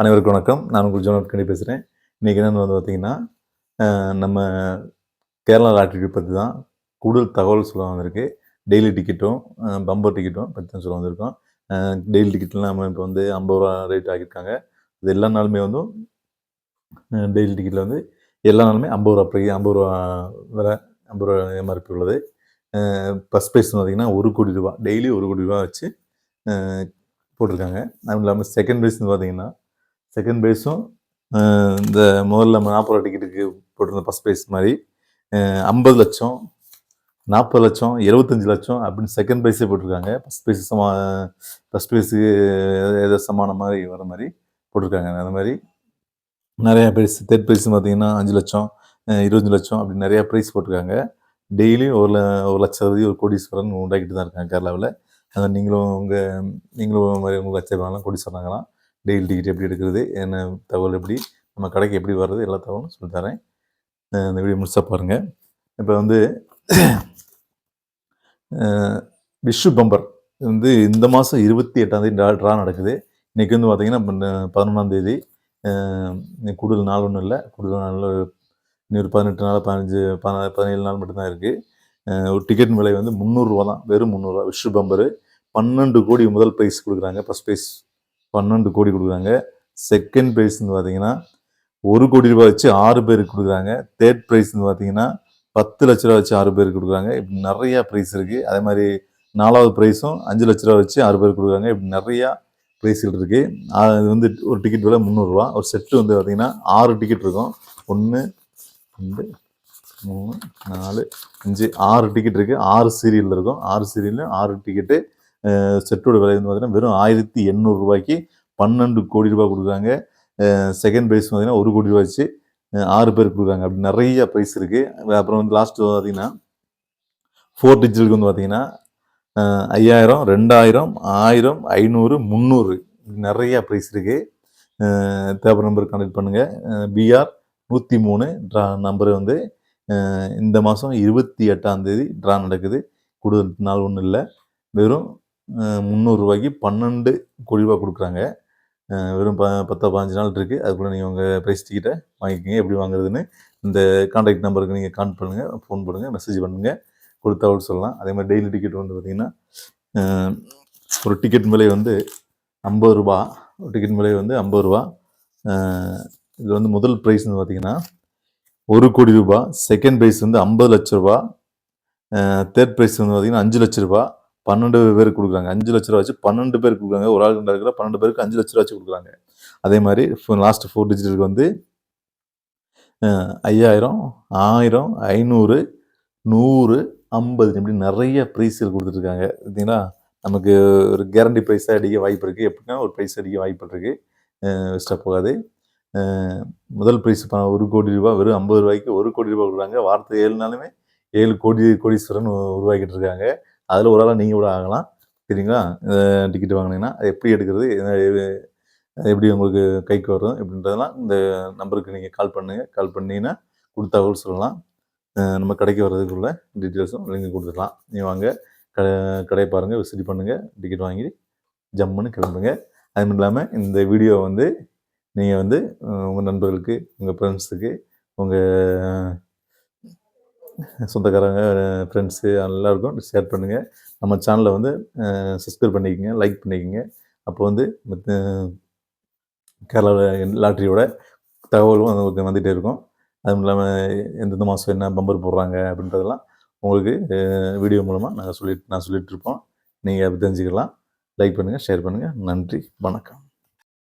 அனைவருக்கும் வணக்கம். நான் உங்கள் ஜோனட் கண்டி பேசுகிறேன் இன்றைக்கி என்னென்னு வந்து பார்த்திங்கன்னா நம்ம கேரளா லாட்ரி பற்றி தான் கூடுதல் தகவல் சொல்ல வந்திருக்கு. டெய்லி டிக்கெட்டும் பம்பர் டிக்கெட்டும் பற்றி தான் சொல்ல வந்திருக்கோம். டெய்லி டிக்கெட்லாம் நம்ம இப்போ வந்து ஐம்பது ரூபா ரேட் ஆகியிருக்காங்க இது எல்லா நாளுமே வந்து டெய்லி டிக்கெட்டில் வந்து எல்லா நாளுமே ஐம்பது ரூபா ப்ரை ஐம்பது ரூபா விலை ஐம்பது ரூபா எம்ஆர்பி உள்ளது. ஃபஸ்ட் ப்ரைஸ் பார்த்திங்கன்னா ஒரு கோடி ரூபா டெய்லி ஒரு கோடி ரூபா வச்சு போட்டிருக்காங்க. அதுவும் இல்லாமல் செகண்ட் ப்ரைஸ்னு பார்த்தீங்கன்னா செகண்ட் ப்ரைஸும் இந்த முதல்ல நம்ம நாற்பது ரூபா டிக்கெட்டுக்கு போட்டிருந்த ஃபஸ்ட் ப்ரைஸ் மாதிரி ஐம்பது லட்சம் நாற்பது லட்சம் எழுபத்தஞ்சி லட்சம் அப்படின்னு செகண்ட் ப்ரைஸே போட்டிருக்காங்க. ஃபஸ்ட் ப்ரைஸ் சமா ஃபஸ்ட் ப்ரைஸுக்கு ஏதோ சமான மாதிரி வர மாதிரி போட்டிருக்காங்க. அந்த மாதிரி நிறையா ப்ரைஸ் தேர்ட் ப்ரைஸ் பார்த்தீங்கன்னா அஞ்சு லட்சம் இருபத்தஞ்சு லட்சம் அப்படி நிறையா ப்ரைஸ் போட்டிருக்காங்க. டெய்லியும் ஒரு ஒரு லட்சம் ஒரு கோடீஸ்வரன் உண்டாக்கிட்டு தான் இருக்காங்க கேரளாவில். அதை நீங்களும் உங்கள் நீங்களும் மாதிரி உங்கள் லட்சம் கொடி டெய்லி டிக்கெட் எப்படி எடுக்கிறது என்ன தகவல் எப்படி நம்ம கடைக்கு எப்படி வர்றது எல்லா தகவலும் சொல்லித்தரேன் இந்த வீடியோ முடிச்சா பாருங்கள் இப்போ வந்து விஷு பம்பர் வந்து இந்த மாதம் இருபத்தி எட்டாந்தேதி ட்ரா ட்ரா நடக்குது. இன்றைக்கி வந்து பார்த்திங்கன்னா பதினொன்றாந்தேதி கூடுதல் நாள் ஒன்றும் இல்லை. கூடுதல் நாள் இன்னொரு பதினெட்டு நாள் பதினஞ்சு பதினேழு நாள் மட்டும்தான் இருக்குது ஒரு டிக்கெட் விலை வந்து முந்நூறுரூவா தான் வெறும் முந்நூறுரூவா விஷு பம்பரு பன்னெண்டு கோடி முதல் ப்ரைஸ் கொடுக்குறாங்க. ஃபஸ்ட் ப்ரைஸ் பன்னெண்டு கோடி கொடுக்குறாங்க. செகண்ட் ப்ரைஸ்னு பார்த்தீங்கன்னா ஒரு கோடி ரூபாய் வச்சு ஆறு பேருக்கு கொடுக்குறாங்க. தேர்ட் ப்ரைஸ்னு பார்த்தீங்கன்னா பத்து லட்ச ரூபா வச்சு ஆறு பேருக்கு கொடுக்குறாங்க. இப்படி நிறையா ப்ரைஸ் இருக்குது அதே மாதிரி நாலாவது ப்ரைஸும் அஞ்சு லட்ச ரூபா வச்சு ஆறு பேருக்கு கொடுக்குறாங்க. இப்படி நிறையா ப்ரைஸ்கள் இருக்குது அது வந்து ஒரு டிக்கெட் விலை முந்நூறுரூவா ஒரு செட்டு வந்து பார்த்திங்கன்னா ஆறு டிக்கெட் இருக்கும். ஒன்று ரெண்டு மூணு நாலு அஞ்சு ஆறு டிக்கெட் இருக்குது ஆறு சீரியலில் இருக்கும். ஆறு சீரியல்லையும் ஆறு டிக்கெட்டு செட்டோட விலை வந்து பார்த்தீங்கன்னா வெறும் ஆயிரத்தி எண்ணூறுரூவாய்க்கு பன்னெண்டு கோடி ரூபாய் கொடுக்குறாங்க. செகண்ட் ப்ரைஸ் பார்த்தீங்கன்னா ஒரு கோடி ரூபாய்ச்சு ஆறு பேர் கொடுக்குறாங்க. அப்படி நிறைய ப்ரைஸ் இருக்குது அப்புறம் வந்து லாஸ்ட்டு பார்த்தீங்கன்னா ஃபோர் டிஜிட்டலுக்கு வந்து பார்த்தீங்கன்னா ஐயாயிரம் ரெண்டாயிரம் ஆயிரம் ஐநூறு முந்நூறு நிறையா ப்ரைஸ் இருக்குது தேவைப்படுற நம்பர் கான்டெக்ட் பண்ணுங்கள் பிஆர் நூற்றி மூணு ட்ரா நம்பர் வந்து இந்த மாதம் இருபத்தி எட்டாம் தேதி ட்ரா நடக்குது. கூடுதல் நாள் ஒன்றும் இல்லை. வெறும் முந்நூறுரூவாய்க்கு பன்னெண்டு கோடி ரூபா கொடுக்குறாங்க வெறும் ப பத்தோ பதினஞ்சு நாள் இருக்குது அதுக்குள்ளே நீங்கள் உங்கள் ப்ரைஸ் டிக்கெட்டை வாங்கிக்கோங்க. எப்படி வாங்குறதுன்னு இந்த கான்டாக்ட் நம்பருக்கு நீங்கள் கால் பண்ணுங்கள் ஃபோன் பண்ணுங்கள் மெசேஜ் பண்ணுங்கள் கொடுத்தவள் சொல்லலாம். அதே மாதிரி டெய்லி டிக்கெட் வந்து பார்த்திங்கன்னா ஒரு டிக்கெட் விலை வந்து ஐம்பது ரூபா. ஒரு டிக்கெட் விலை வந்து ஐம்பது ரூபா. இது வந்து முதல் ப்ரைஸ் வந்து பார்த்திங்கன்னா ஒரு கோடி ரூபா. செகண்ட் ப்ரைஸ் வந்து ஐம்பது லட்ச ரூபா. தேர்ட் ப்ரைஸ் வந்து பார்த்திங்கன்னா அஞ்சு லட்ச ரூபா. பன்னெண்டு பேருக்கு கொடுக்குறாங்க. அஞ்சு லட்ச ரூபா வச்சு பன்னெண்டு பேருக்கு கொடுக்குறாங்க. ஒரு ஆள் இருக்கிற பன்னெண்டு பேருக்கு அஞ்சு லட்ச ரூபா வச்சு கொடுக்குறாங்க. அதே மாதிரி லாஸ்ட் ஃபோர் டிஜிட்டலுக்கு வந்து ஐயாயிரம் ஆயிரம் ஐநூறு நூறு ஐம்பது இப்படி நிறைய ப்ரைஸ்கள் கொடுத்துட்ருக்காங்க. பார்த்தீங்கன்னா நமக்கு ஒரு கேரண்டி ப்ரைஸாக அடிக்க வாய்ப்பு இருக்குது எப்படின்னா ஒரு ப்ரைஸ் அடிக்க வாய்ப்பு இருக்குது வேஸ்ட்டாக போகாது. முதல் ப்ரைஸ் ஒரு கோடி ரூபா வெறும் ஐம்பது ரூபாய்க்கு ஒரு கோடி ரூபா கொடுக்குறாங்க. வார்த்தை ஏழு நாளுமே ஏழு கோடி கோடீஸ்வரன் உருவாக்கிட்டு இருக்காங்க அதில் ஒரு ஆளாக நீங்கள் கூட ஆகலாம். சரிங்களா? டிக்கெட் வாங்கினீங்கன்னா அது எப்படி எடுக்கிறது? எப்படி உங்களுக்கு கைக்கு வரும்? எப்படின்றதெல்லாம் இந்த நம்பருக்கு நீங்கள் கால் பண்ணுங்கள் கால் பண்ணிங்கன்னா கொடுத்த தகவல் சொல்லலாம். நம்ம கடைக்கு வர்றதுக்குள்ள டீட்டெயில்ஸும் லிங்க் கொடுத்துக்கலாம். நீங்கள் வாங்க. கடை கடையை பாருங்கள் விசிட் பண்ணுங்கள் டிக்கெட் வாங்கி ஜம்முன்னு கிளம்புங்க. அது மட்டும் இல்லாமல் இந்த வீடியோ வந்து நீங்கள் வந்து உங்கள் நண்பர்களுக்கு உங்கள் ஃப்ரெண்ட்ஸுக்கு உங்கள் சொந்தக்காரங்க ஃப்ரெண்ட்ஸு எல்லாருக்கும் ஷேர் பண்ணுங்கள் நம்ம சேனலை வந்து சப்ஸ்கிரைப் பண்ணிக்கோங்க லைக் பண்ணிக்கோங்க. அப்போ வந்து கேரளா லாட்ரியோட தகவலும் உங்களுக்கு வந்துகிட்டே இருக்கும். அதுவும் இல்லாமல் எந்தெந்த மாதம் என்ன பம்பர் போடுறாங்க அப்படின்றதெல்லாம் உங்களுக்கு வீடியோ மூலமாக நாங்கள் சொல்லி நான் சொல்லிகிட்ருப்போம் நீங்கள் அப்படி தெரிஞ்சுக்கலாம். லைக் பண்ணுங்கள் ஷேர் பண்ணுங்கள் நன்றி வணக்கம்.